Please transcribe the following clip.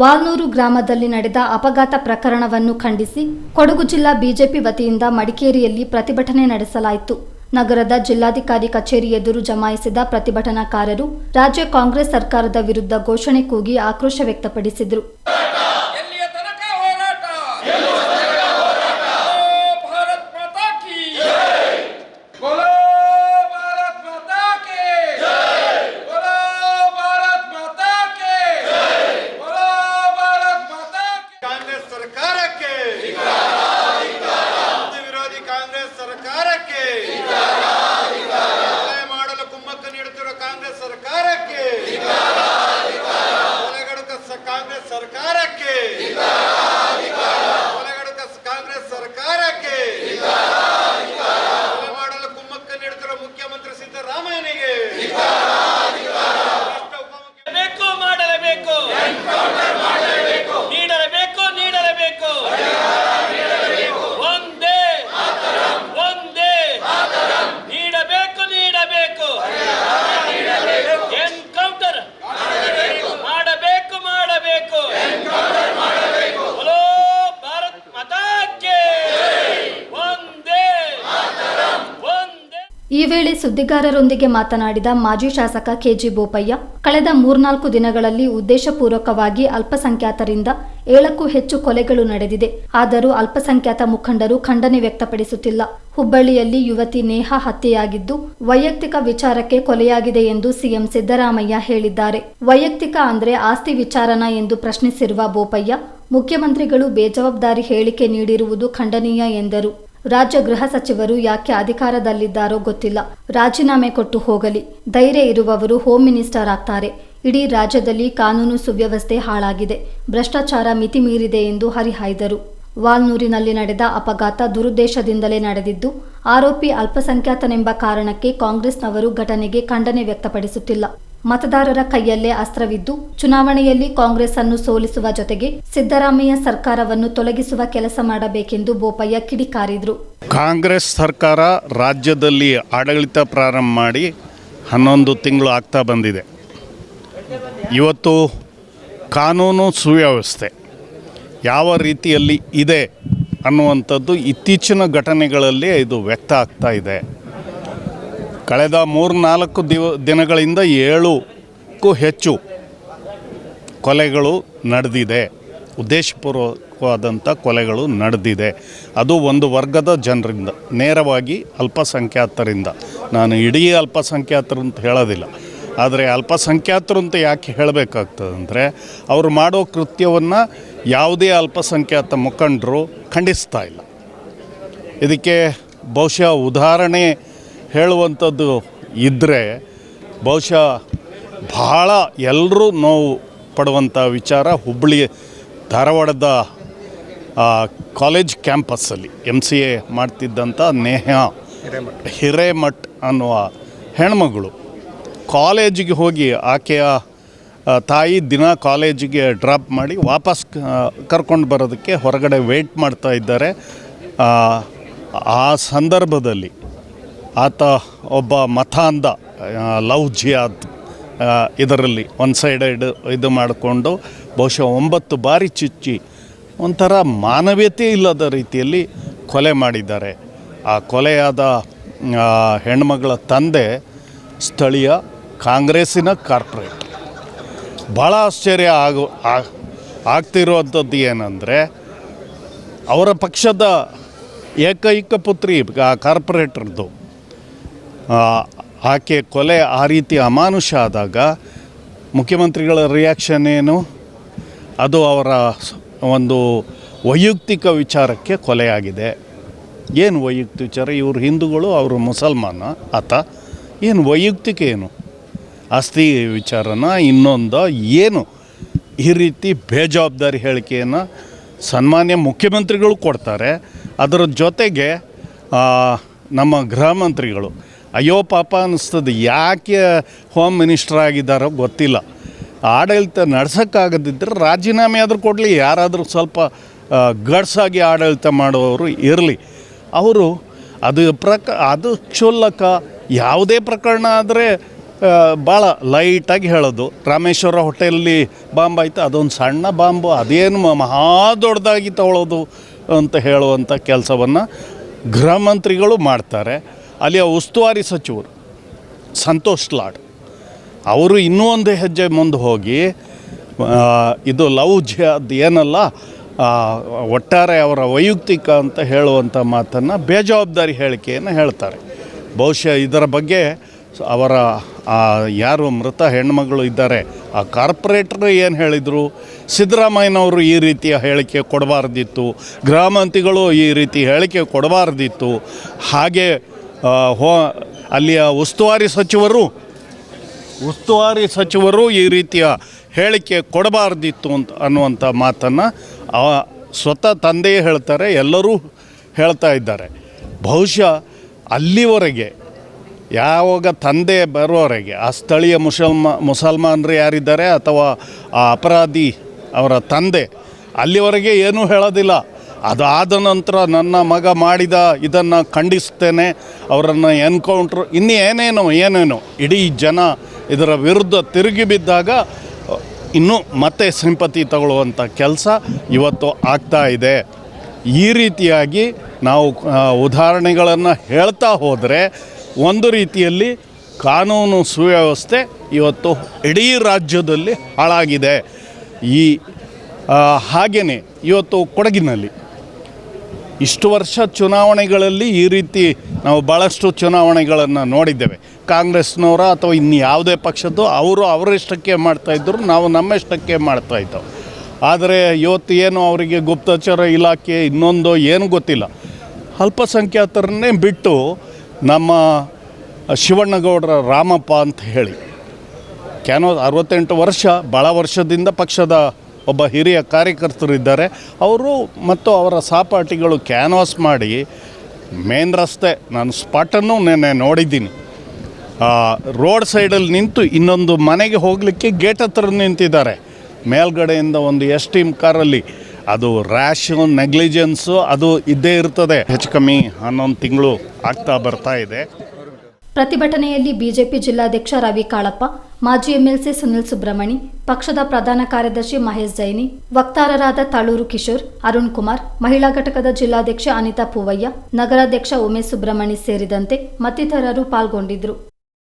ವಾಲ್ನೂರು ಗ್ರಾಮದಲ್ಲಿ ನಡೆದ ಅಪಘಾತ ಪ್ರಕರಣವನ್ನು ಖಂಡಿಸಿ ಕೊಡಗು ಜಿಲ್ಲಾ ಬಿಜೆಪಿ ವತಿಯಿಂದ ಮಡಿಕೇರಿಯಲ್ಲಿ ಪ್ರತಿಭಟನೆ ನಡೆಸಲಾಯಿತು. ನಗರದ ಜಿಲ್ಲಾಧಿಕಾರಿ ಕಚೇರಿ ಎದುರು ಜಮಾಯಿಸಿದ ಪ್ರತಿಭಟನಾಕಾರರು ರಾಜ್ಯ ಕಾಂಗ್ರೆಸ್ ಸರ್ಕಾರದ ವಿರುದ್ಧ ಘೋಷಣೆ ಕೂಗಿ ಆಕ್ರೋಶ ವ್ಯಕ್ತಪಡಿಸಿದರು. Viva! ವೇಳೆ ಸುದ್ದಿಗಾರರೊಂದಿಗೆ ಮಾತನಾಡಿದ ಮಾಜಿ ಶಾಸಕ ಕೆಜಿ ಬೋಪಯ್ಯ, ಕಳೆದ ಮೂರ್ನಾಲ್ಕು ದಿನಗಳಲ್ಲಿ ಉದ್ದೇಶಪೂರ್ವಕವಾಗಿ ಅಲ್ಪಸಂಖ್ಯಾತರಿಂದ ಏಳಕ್ಕೂ ಹೆಚ್ಚು ಕೊಲೆಗಳು ನಡೆದಿದೆ. ಆದರೂ ಅಲ್ಪಸಂಖ್ಯಾತ ಮುಖಂಡರು ಖಂಡನೆ ವ್ಯಕ್ತಪಡಿಸುತ್ತಿಲ್ಲ. ಹುಬ್ಬಳ್ಳಿಯಲ್ಲಿ ಯುವತಿ ನೇಹಾ ಹತ್ಯೆಯಾಗಿದ್ದು, ವೈಯಕ್ತಿಕ ವಿಚಾರಕ್ಕೆ ಕೊಲೆಯಾಗಿದೆ ಎಂದು ಸಿಎಂ ಸಿದ್ದರಾಮಯ್ಯ ಹೇಳಿದ್ದಾರೆ. ವೈಯಕ್ತಿಕ ಅಂದ್ರೆ ಆಸ್ತಿ ವಿಚಾರನ ಎಂದು ಪ್ರಶ್ನಿಸಿರುವ ಬೋಪಯ್ಯ, ಮುಖ್ಯಮಂತ್ರಿಗಳು ಬೇಜವಾಬ್ದಾರಿ ಹೇಳಿಕೆ ನೀಡಿರುವುದು ಖಂಡನೀಯ ಎಂದರು. ರಾಜ್ಯ ಗೃಹ ಸಚಿವರು ಯಾಕೆ ಅಧಿಕಾರದಲ್ಲಿದ್ದಾರೋ ಗೊತ್ತಿಲ್ಲ. ರಾಜೀನಾಮೆ ಕೊಟ್ಟು ಹೋಗಲಿ. ಧೈರ್ಯ ಇರುವವರು ಹೋಮ್ ಮಿನಿಸ್ಟರ್ ಆಗ್ತಾರೆ. ಇಡೀ ರಾಜ್ಯದಲ್ಲಿ ಕಾನೂನು ಸುವ್ಯವಸ್ಥೆ ಹಾಳಾಗಿದೆ. ಭ್ರಷ್ಟಾಚಾರ ಮಿತಿ ಮೀರಿದೆ ಎಂದು ಹರಿಹಾಯ್ದರು. ವಾಲ್ನೂರಿನಲ್ಲಿ ನಡೆದ ಅಪಘಾತ ದುರುದ್ದೇಶದಿಂದಲೇ ನಡೆದಿದ್ದು, ಆರೋಪಿ ಅಲ್ಪಸಂಖ್ಯಾತನೆಂಬ ಕಾರಣಕ್ಕೆ ಕಾಂಗ್ರೆಸ್ನವರು ಘಟನೆಗೆ ಖಂಡನೆ ವ್ಯಕ್ತಪಡಿಸುತ್ತಿಲ್ಲ. ಮತದಾರರ ಕೈಯಲ್ಲೇ ಅಸ್ತ್ರವಿದ್ದು, ಚುನಾವಣೆಯಲ್ಲಿ ಕಾಂಗ್ರೆಸ್ ಅನ್ನು ಸೋಲಿಸುವ ಜೊತೆಗೆ ಸಿದ್ದರಾಮಯ್ಯ ಸರ್ಕಾರವನ್ನು ತೊಲಗಿಸುವ ಕೆಲಸ ಮಾಡಬೇಕೆಂದು ಬೋಪಯ್ಯ ಕಿಡಿಕಾರಿದ್ರು. ಕಾಂಗ್ರೆಸ್ ಸರ್ಕಾರ ರಾಜ್ಯದಲ್ಲಿ ಆಡಳಿತ ಪ್ರಾರಂಭ ಮಾಡಿ ಹನ್ನೊಂದು ತಿಂಗಳು ಆಗ್ತಾ ಬಂದಿದೆ. ಇವತ್ತು ಕಾನೂನು ಸುವ್ಯವಸ್ಥೆ ಯಾವ ರೀತಿಯಲ್ಲಿ ಇದೆ ಅನ್ನುವಂಥದ್ದು ಇತ್ತೀಚಿನ ಘಟನೆಗಳಲ್ಲಿ ಇದು ವ್ಯಕ್ತ ಆಗ್ತಾ ಇದೆ. ಕಳೆದ ಮೂರ್ನಾಲ್ಕು ದಿವ, ದಿನಗಳಿಂದ ಏಳುಕ್ಕೂ ಹೆಚ್ಚು ಕೊಲೆಗಳು ನಡೆದಿದೆ. ಉದ್ದೇಶಪೂರ್ವಕವಾದಂಥ ಕೊಲೆಗಳು ನಡೆದಿದೆ. ಅದು ಒಂದು ವರ್ಗದ ಜನರಿಂದ, ನೇರವಾಗಿ ಅಲ್ಪಸಂಖ್ಯಾತರಿಂದ. ನಾನು ಇಡೀ ಅಲ್ಪಸಂಖ್ಯಾತರು ಅಂತ ಹೇಳೋದಿಲ್ಲ. ಆದರೆ ಅಲ್ಪಸಂಖ್ಯಾತರು ಅಂತ ಯಾಕೆ ಹೇಳಬೇಕಾಗ್ತದೆ ಅಂದರೆ ಅವರು ಮಾಡೋ ಕೃತ್ಯವನ್ನು ಯಾವುದೇ ಅಲ್ಪಸಂಖ್ಯಾತ ಮುಖಂಡರು ಖಂಡಿಸ್ತಾ ಇಲ್ಲ. ಇದಕ್ಕೆ ಬಹುಶಃ ಉದಾಹರಣೆ ಹೇಳುವಂಥದ್ದು ಇದ್ದರೆ ಬಹುಶಃ ಭಾಳ ಎಲ್ಲರೂ ನೋವು ಪಡುವಂಥ ವಿಚಾರ ಹುಬ್ಬಳ್ಳಿ ಧಾರವಾಡದ ಕಾಲೇಜ್ ಕ್ಯಾಂಪಸ್ಸಲ್ಲಿ ಎಂ ಸಿ ಎ ಮಾಡ್ತಿದ್ದಂಥ ನೇಹಾ ಹಿರೇಮಠ್ ಅನ್ನುವ ಹೆಣ್ಮಗಳು. ಕಾಲೇಜಿಗೆ ಹೋಗಿ ಆಕೆಯ ತಾಯಿ ದಿನ ಕಾಲೇಜಿಗೆ ಡ್ರಾಪ್ ಮಾಡಿ ವಾಪಸ್ ಕರ್ಕೊಂಡು ಬರೋದಕ್ಕೆ ಹೊರಗಡೆ ವೆಯ್ಟ್ ಮಾಡ್ತಾ ಇದ್ದಾರೆ. ಆ ಸಂದರ್ಭದಲ್ಲಿ ಆತ ಒಬ್ಬ ಮತಾಂಧ ಲವ್ ಜಿಯಾದ್ ಇದರಲ್ಲಿ ಒನ್ ಸೈಡೆಡ್ ಇದು ಮಾಡಿಕೊಂಡು ಬಹುಶಃ ಒಂಬತ್ತು ಬಾರಿ ಚುಚ್ಚಿ ಒಂಥರ ಮಾನವೀಯತೆ ಇಲ್ಲದ ರೀತಿಯಲ್ಲಿ ಕೊಲೆ ಮಾಡಿದ್ದಾರೆ. ಆ ಕೊಲೆಯಾದ ಹೆಣ್ಮಗಳ ತಂದೆ ಸ್ಥಳೀಯ ಕಾಂಗ್ರೆಸ್ಸಿನ ಕಾರ್ಪೊರೇಟ್. ಭಾಳ ಆಶ್ಚರ್ಯ ಆಗು ಆಗ್ತಿರುವಂಥದ್ದು ಏನಂದರೆ ಅವರ ಪಕ್ಷದ ಏಕೈಕ ಪುತ್ರಿ ಆ ಕಾರ್ಪೊರೇಟರ್ದು ಆ, ಆಕೆ ಕೊಲೆ ಆ ರೀತಿ ಅಮಾನುಷ ಆದಾಗ ಮುಖ್ಯಮಂತ್ರಿಗಳ ರಿಯಾಕ್ಷನ್ ಏನು? ಅದು ಅವರ ಒಂದು ವೈಯಕ್ತಿಕ ವಿಚಾರಕ್ಕೆ ಕೊಲೆಯಾಗಿದೆ. ಏನು ವೈಯಕ್ತಿಕ ವಿಚಾರ? ಇವರು ಹಿಂದೂಗಳು, ಅವರು ಮುಸಲ್ಮಾನ, ಆತ. ಏನು ವೈಯಕ್ತಿಕ ಏನು? ಆಸ್ತಿ ವಿಚಾರನ ಇನ್ನೊಂದು ಏನು? ಈ ರೀತಿ ಬೇಜವಾಬ್ದಾರಿ ಹೇಳಿಕೆಯನ್ನು ಸನ್ಮಾನ್ಯ ಮುಖ್ಯಮಂತ್ರಿಗಳು ಕೊಡ್ತಾರೆ. ಅದರ ಜೊತೆಗೆ ನಮ್ಮ ಗೃಹ ಮಂತ್ರಿಗಳು ಅಯ್ಯೋ ಪಾಪ ಅನ್ನಿಸ್ತದೆ ಯಾಕೆ ಹೋಮ್ ಮಿನಿಸ್ಟರ್ ಆಗಿದ್ದಾರೋ ಗೊತ್ತಿಲ್ಲ. ಆಡಳಿತ ನಡ್ಸೋಕ್ಕಾಗದಿದ್ದರೆ ರಾಜೀನಾಮೆ ಆದರೂ ಕೊಡಲಿ, ಯಾರಾದರೂ ಸ್ವಲ್ಪ ಗಡ್ಸಾಗಿ ಆಡಳಿತ ಮಾಡುವವರು ಇರಲಿ. ಅವರು ಅದು ಪ್ರಕ, ಅದು ಕ್ಷುಲ್ಲಕ, ಯಾವುದೇ ಪ್ರಕರಣ ಆದರೆ ಭಾಳ ಲೈಟಾಗಿ ಹೇಳೋದು. ರಾಮೇಶ್ವರ ಹೋಟೆಲಲ್ಲಿ ಬಾಂಬ್ ಆಯಿತು, ಅದೊಂದು ಸಣ್ಣ ಬಾಂಬು, ಅದೇನು ಮಹಾ ದೊಡ್ಡದಾಗಿ ತಗೊಳ್ಳೋದು ಅಂತ ಹೇಳುವಂಥ ಕೆಲಸವನ್ನು ಗೃಹ ಮಂತ್ರಿಗಳು ಮಾಡ್ತಾರೆ. ಅಲ್ಲಿಯ ಉಸ್ತುವಾರಿ ಸಚಿವರು ಸಂತೋಷ್ ಲಾಡ್. ಅವರು ಇನ್ನೂ ಒಂದು ಹೆಜ್ಜೆ ಮುಂದೆ ಹೋಗಿ ಇದು ಲವ್ ಜಿಯಾದ್ ಏನಲ್ಲ ಒಟ್ಟಾರೆ ಅವರ ವೈಯಕ್ತಿಕ ಅಂತ ಹೇಳುವಂಥ ಮಾತನ್ನು ಬೇಜವಾಬ್ದಾರಿ ಹೇಳಿಕೆಯನ್ನು ಹೇಳ್ತಾರೆ. ಬಹುಶಃ ಇದರ ಬಗ್ಗೆ ಅವರ ಯಾರು ಮೃತ ಹೆಣ್ಮಗಳು ಇದ್ದಾರೆ, ಆ ಕಾರ್ಪೊರೇಟ್ರ್ ಏನು ಹೇಳಿದರು? ಸಿದ್ದರಾಮಯ್ಯನವರು ಈ ರೀತಿಯ ಹೇಳಿಕೆ ಕೊಡಬಾರ್ದಿತ್ತು. ಗೃಹ ಈ ರೀತಿ ಹೇಳಿಕೆ ಕೊಡಬಾರ್ದಿತ್ತು. ಹಾಗೆ ಹೋ, ಅಲ್ಲಿಯ ಉಸ್ತುವಾರಿ ಸಚಿವರು ಉಸ್ತುವಾರಿ ಸಚಿವರು ಈ ರೀತಿಯ ಹೇಳಿಕೆ ಕೊಡಬಾರ್ದಿತ್ತು ಅಂತ ಅನ್ನುವಂಥ ಮಾತನ್ನು ಸ್ವತಃ ತಂದೆಯೇ ಹೇಳ್ತಾರೆ, ಎಲ್ಲರೂ ಹೇಳ್ತಾ ಇದ್ದಾರೆ. ಬಹುಶಃ ಅಲ್ಲಿವರೆಗೆ, ಯಾವಾಗ ತಂದೆ ಬರೋವರೆಗೆ ಆ ಸ್ಥಳೀಯ ಮುಸಲ್ಮಾ, ಮುಸಲ್ಮಾನರು ಯಾರಿದ್ದಾರೆ ಅಥವಾ ಆ ಅಪರಾಧಿ ಅವರ ತಂದೆ, ಅಲ್ಲಿವರೆಗೆ ಏನೂ ಹೇಳೋದಿಲ್ಲ. ಅದಾದ ನಂತರ ನನ್ನ ಮಗ ಮಾಡಿದ ಇದನ್ನು ಖಂಡಿಸ್ತೇನೆ. ಅವರನ್ನು ಎನ್ಕೌಂಟ್ರ್. ಇನ್ನು ಏನೇನೋ ಏನೇನೋ ಇಡೀ ಜನ ಇದರ ವಿರುದ್ಧ ತಿರುಗಿ ಬಿದ್ದಾಗ, ಇನ್ನೂ ಮತ್ತೆ ಸಿಂಪತಿ ತಗೊಳ್ಳುವಂಥ ಕೆಲಸ ಇವತ್ತು ಆಗ್ತಾ ಇದೆ. ಈ ರೀತಿಯಾಗಿ ನಾವು ಉದಾಹರಣೆಗಳನ್ನು ಹೇಳ್ತಾ ಹೋದರೆ, ಒಂದು ರೀತಿಯಲ್ಲಿ ಕಾನೂನು ಸುವ್ಯವಸ್ಥೆ ಇವತ್ತು ಇಡೀ ರಾಜ್ಯದಲ್ಲಿ ಹಾಳಾಗಿದೆ. ಈ ಹಾಗೆಯೇ ಇವತ್ತು ಕೊಡಗಿನಲ್ಲಿ. ಇಷ್ಟು ವರ್ಷ ಚುನಾವಣೆಗಳಲ್ಲಿ ಈ ರೀತಿ ನಾವು ಭಾಳಷ್ಟು ಚುನಾವಣೆಗಳನ್ನು ನೋಡಿದ್ದೇವೆ. ಕಾಂಗ್ರೆಸ್ನವರ ಅಥವಾ ಇನ್ನು ಯಾವುದೇ ಪಕ್ಷದ್ದು ಅವರು ಅವರಿಷ್ಟಕ್ಕೆ ಮಾಡ್ತಾಯಿದ್ರು ನಾವು ನಮ್ಮಷ್ಟಕ್ಕೆ ಮಾಡ್ತಾಯಿದ್ದೆವು ಆದರೆ ಇವತ್ತು ಏನು ಅವರಿಗೆ ಗುಪ್ತಚರ ಇಲಾಖೆ ಇನ್ನೊಂದು ಏನು ಗೊತ್ತಿಲ್ಲ. ಅಲ್ಪಸಂಖ್ಯಾತರನ್ನೇ ಬಿಟ್ಟು ನಮ್ಮ ಶಿವಣ್ಣಗೌಡರ ರಾಮಪ್ಪ ಅಂತ ಹೇಳಿ. ಕ್ಯಾನೋ ಅರವತ್ತೆಂಟು ವರ್ಷ ಭಾಳ ವರ್ಷದಿಂದ ಪಕ್ಷದ ಒಬ್ಬ ಹಿರಿಯ ಕಾರ್ಯಕರ್ತರಿದ್ದಾರೆ ಅವರು ಮತ್ತು ಅವರ ಸಹಪಾಠಿಗಳು ಕ್ಯಾನ್ವಾಸ್ ಮಾಡಿ ಮೇನ್ ರಸ್ತೆ, ನಾನು ಸ್ಪಾಟನ್ನು ನೆನ್ನೆ ನೋಡಿದ್ದೀನಿ. ರೋಡ್ ಸೈಡಲ್ಲಿ ನಿಂತು ಇನ್ನೊಂದು ಮನೆಗೆ ಹೋಗಲಿಕ್ಕೆ ಗೇಟ್ ಹತ್ರ ನಿಂತಿದ್ದಾರೆ. ಮೇಲ್ಗಡೆಯಿಂದ ಒಂದು ಎಸ್ ಟಿಮ್ ಕಾರಲ್ಲಿ. ಅದು ರ್ಯಾಶು ನೆಗ್ಲಿಜೆನ್ಸು ಅದು ಇದ್ದೇ ಇರ್ತದೆ. ಹೆಚ್ಚು ಕಮ್ಮಿ ಹನ್ನೊಂದು ತಿಂಗಳು ಆಗ್ತಾ ಬರ್ತಾ ಇದೆ. ಪ್ರತಿಭಟನೆಯಲ್ಲಿ ಬಿಜೆಪಿ ಜಿಲ್ಲಾಧ್ಯಕ್ಷ ರವಿ ಕಾಳಪ್ಪ, ಮಾಜಿ ಎಂಎಲ್ಸಿ ಸುನಿಲ್ ಸುಬ್ರಹ್ಮಣಿ, ಪಕ್ಷದ ಪ್ರಧಾನ ಕಾರ್ಯದರ್ಶಿ ಮಹೇಶ್ ಜೈನಿ, ವಕ್ತಾರರಾದ ತಳೂರು ಕಿಶೋರ್, ಅರುಣ್ ಕುಮಾರ್, ಮಹಿಳಾ ಘಟಕದ ಜಿಲ್ಲಾಧ್ಯಕ್ಷ ಅನಿತಾ ಪೂವಯ್ಯ, ನಗರಾಧ್ಯಕ್ಷ ಉಮೇಶ್ ಸುಬ್ರಹ್ಮಣಿ ಸೇರಿದಂತೆ ಮತ್ತಿತರರು ಪಾಲ್ಗೊಂಡಿದ್ದರು.